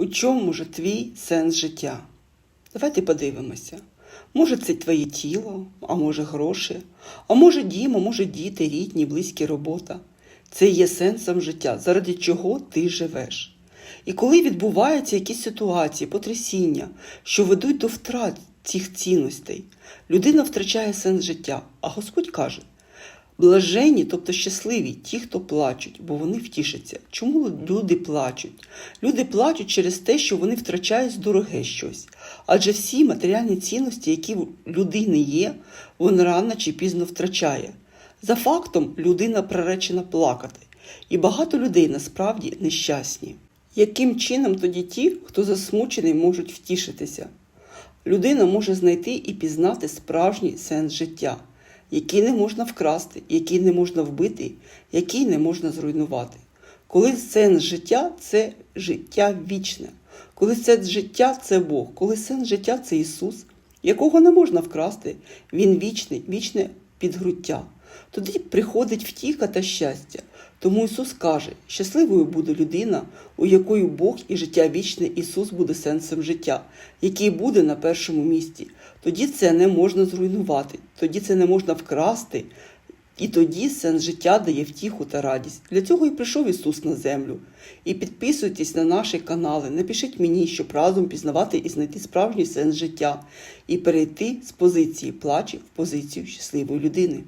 У чому ж твій сенс життя? Давайте подивимося. Може, це твоє тіло, а може гроші, а може дім, а може діти, рідні, близькі робота. Це є сенсом життя, заради чого ти живеш. І коли відбуваються якісь ситуації, потрясіння, що ведуть до втрат цих цінностей, людина втрачає сенс життя, а Господь каже: Блаженні, тобто щасливі, ті, хто плачуть, бо вони втішаться. Чому люди плачуть? Люди плачуть через те, що вони втрачають дороге щось. Адже всі матеріальні цінності, які в людини є, вона рано чи пізно втрачає. За фактом, людина приречена плакати, і багато людей насправді нещасні. Яким чином тоді ті, хто засмучений, можуть втішитися? Людина може знайти і пізнати справжній сенс життя, який не можна вкрасти, який не можна вбити, який не можна зруйнувати. Коли сенс життя це життя вічне, коли сенс життя це Бог, коли сенс життя це Ісус, якого не можна вкрасти, Він вічний, вічне підгруття. Тоді приходить втіха та щастя. Тому Ісус каже: щасливою буде людина, у якої Бог і життя вічне Ісус буде сенсом життя, який буде на першому місці. Тоді це не можна зруйнувати, тоді це не можна вкрасти, і тоді сенс життя дає втіху та радість. Для цього і прийшов Ісус на землю. І підписуйтесь на наші канали, напишіть мені, щоб разом пізнавати і знайти справжній сенс життя, і перейти з позиції плачі в позицію щасливої людини.